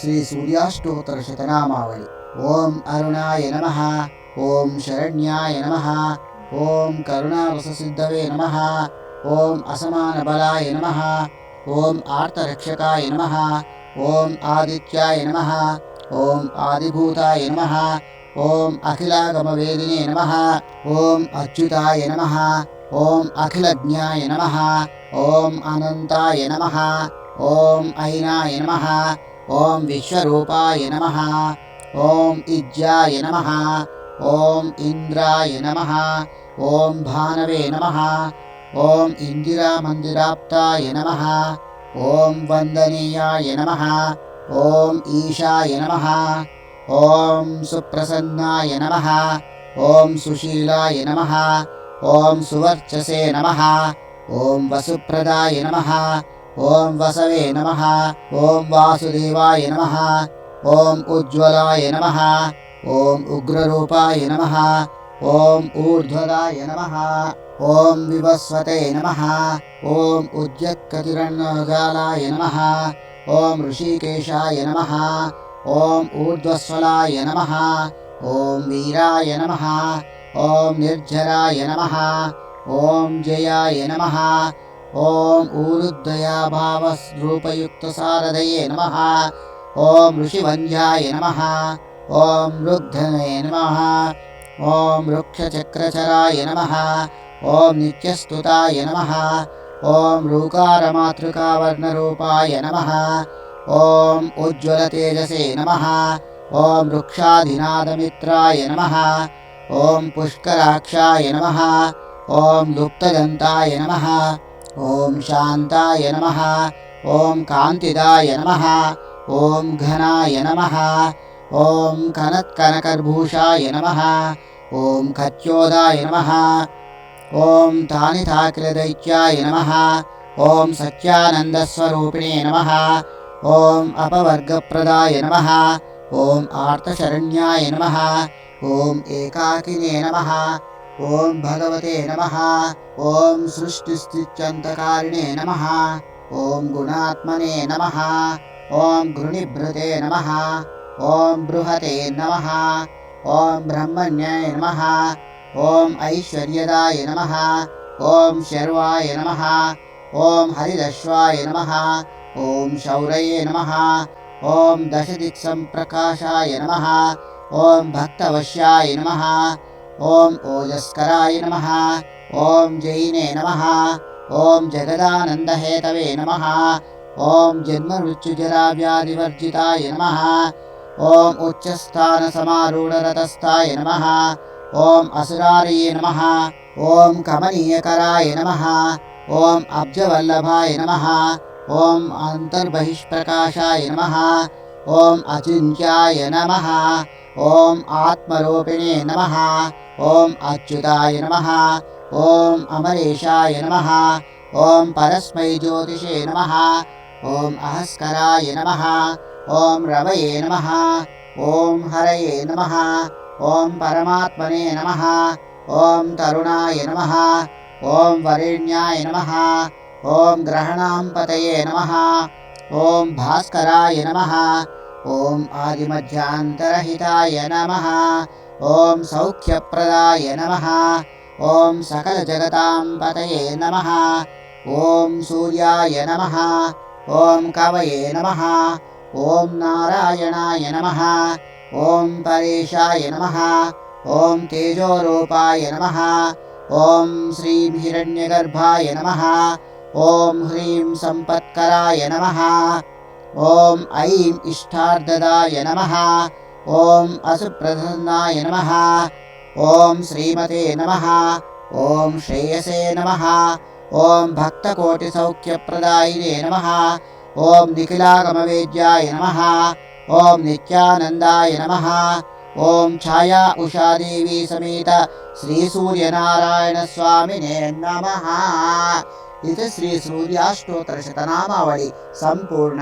శ్రీ సూర్యాష్టోత్తర శతనామావళి ఓం అరుణాయ నమ ఓం శరణ్యాయ నమ ఓం కరుణారససిద్ధవే నమ ఓం అసమాన బలాయ నమ ఓం ఆర్తరక్షకాయ నమ ఓం ఆదిత్యాయ నమ ఓం ఆదిభూతాయ నమ ఓం అఖిలాగమవేదినే నమ ఓం అచ్యుతాయ నమ ఓం అఖిలజ్ఞాయ నమ ఓం అనంతాయ నమ ఓం ఐనాయ నమ ఓం విశ్వరూపాయ నమ ఓం ఇజ్యాయ నమ ఓం ఇంద్రాయ నమ ఓం భానవే నమ ఓం ఇందిరామందిరాప్తాయ నమ ఓం వందనీయాయ నమ ఓం ఈశాయ నమ ఓం సుప్రసన్నాయ నమ ఓం సుశీలాయ నమ ఓం సువర్చసే నమ ఓం వసుప్రదాయ నమ ఓం వసవే నమ ఓం వాసుదేవాయ నమ ఓం ఉజ్వలాయ నమ ఓం ఉగ్రరూపాయ నమ ఓం ఊర్ధ్వదాయ నమ ఓం వివస్వతే నమ ఓం ఉద్యత్కతిరణ్యజాలాయ నమ ఓం ఋషికేశాయ నమ ఓం ఊర్ధ్వస్వలాయ నమ ఓం వీరాయ నమ ఓం నిర్జరాయ నమ ఓం జయాయ నమ ఓం ఊరుద్వయాభావరూపయుక్తసారథయే నమ. ఓం ఋషివంధ్యాయ నమ. ఓం రుగ్ధనే నమ. ఓం వృక్షచక్రచరాయ నమ. ఓం నిత్యస్తుతాయ నమ. ఓం రూకారమాతృకావర్ణరూపాయ నమ. ఓం ఉజ్వలతేజసే నమ. ఓం వృక్షాధినాదమిత్రాయ నమ. ఓం పుష్కరాక్షాయ నమ. ఓం లుప్తదంతాయ నమ. ఓం శాంతాయ నమ. ఓం కాంతిదాయ నమ. ఓం ఘనాయ నమ. ఓం కనత్కనకర్భూషాయ నమ. ఓం ఖచ్యోదాయ నమ. ఓం తానితాకిలదైత్యాయ నమ. ఓం సత్యానందస్వరూపిణే నమ. ఓం అపవర్గప్రదాయ నమ. ఓం ఆర్తశరణ్యాయ నమ. ఓం ఏకాకినే నమ. ఓం భగవతే నమ ఓం సృష్టిస్థిత్యంతకారిణే నమ ఓం గుణాత్మనే నమ ఓం గృణిభృతే నమ ఓం బృహతే నమ ఓం బ్రహ్మణ్యాయ నమ ఓం ఐశ్వర్యదాయ నమ ఓం శర్వాయ నమ ఓం హరిదశ్వాయ నమ ఓం శౌరయే నమ ఓం దశదిక్సంప్రకాశాయ నమ ఓం భక్తవశ్యాయ నమ ఓం ఓజస్కరాయ నమ ఓం జైనే నమ ఓం జగదానందహేతవే నమ ఓం జన్మమృత్యుజరావ్యాధివర్జితాయ నమ ఓం ఉచ్చస్థానసమారూఢరతస్థాయ నమ ఓం అసురారయే నమ ఓం కమనీయకరాయ నమ ఓం అబ్జవల్లభాయ నమ ఓం అంతర్బహిష్ప్రకాశాయ నమ ఓం అచింత్యాయ నమ ఓం ఆత్మరూపిణే నమ ఓం అచ్యుతాయ నమ ఓం అమరేశాయ నమ ఓం పరస్మై జ్యోతిషే నమ ఓం అహస్కరాయ నమ ఓం రవయే నమ ఓం హరయే నమ ఓం పరమాత్మనే నమ ఓం తరుణాయ నమ ఓం వరేణ్యాయ నమ ఓం గ్రహణాంపతయే నమ ఓం భాస్కరాయ నమ ఓం ఆదిమధ్యాంతరహితాయ నమ ॐ सौख्यप्रदाय नमः। ॐ सकलजगतां पतये नमः। ॐ सूर्याय नमः। ॐ कवये नमः। ॐ नारायणाय नमः। ॐ परेशाय नमः। ॐ तेजोरूपाय नमः। ॐ श्रीं हिरण्यगर्भाय नमः। ॐ ह्रीं सम्पत्कराय नमः। ॐ ऐं इष्टार्ददाय नमः। అసుప్రసన్నాయ నమ. ఓం శ్రీమతే నమ. ఓం శ్రేయసే నమ. ఓం భక్తకోటిసౌఖ్యప్రదాయినే నమ. ఓం నిఖిలాగమవేద్యాయ నమ. ఓం నిత్యానందాయ నమ. ఓం ఛాయా ఉషాదేవి సమేత శ్రీ సూర్యనారాయణ స్వామినే నమ. ఇది శ్రీ సూర్యాష్టోత్తర శతనామావళి. సంపూర్ణ.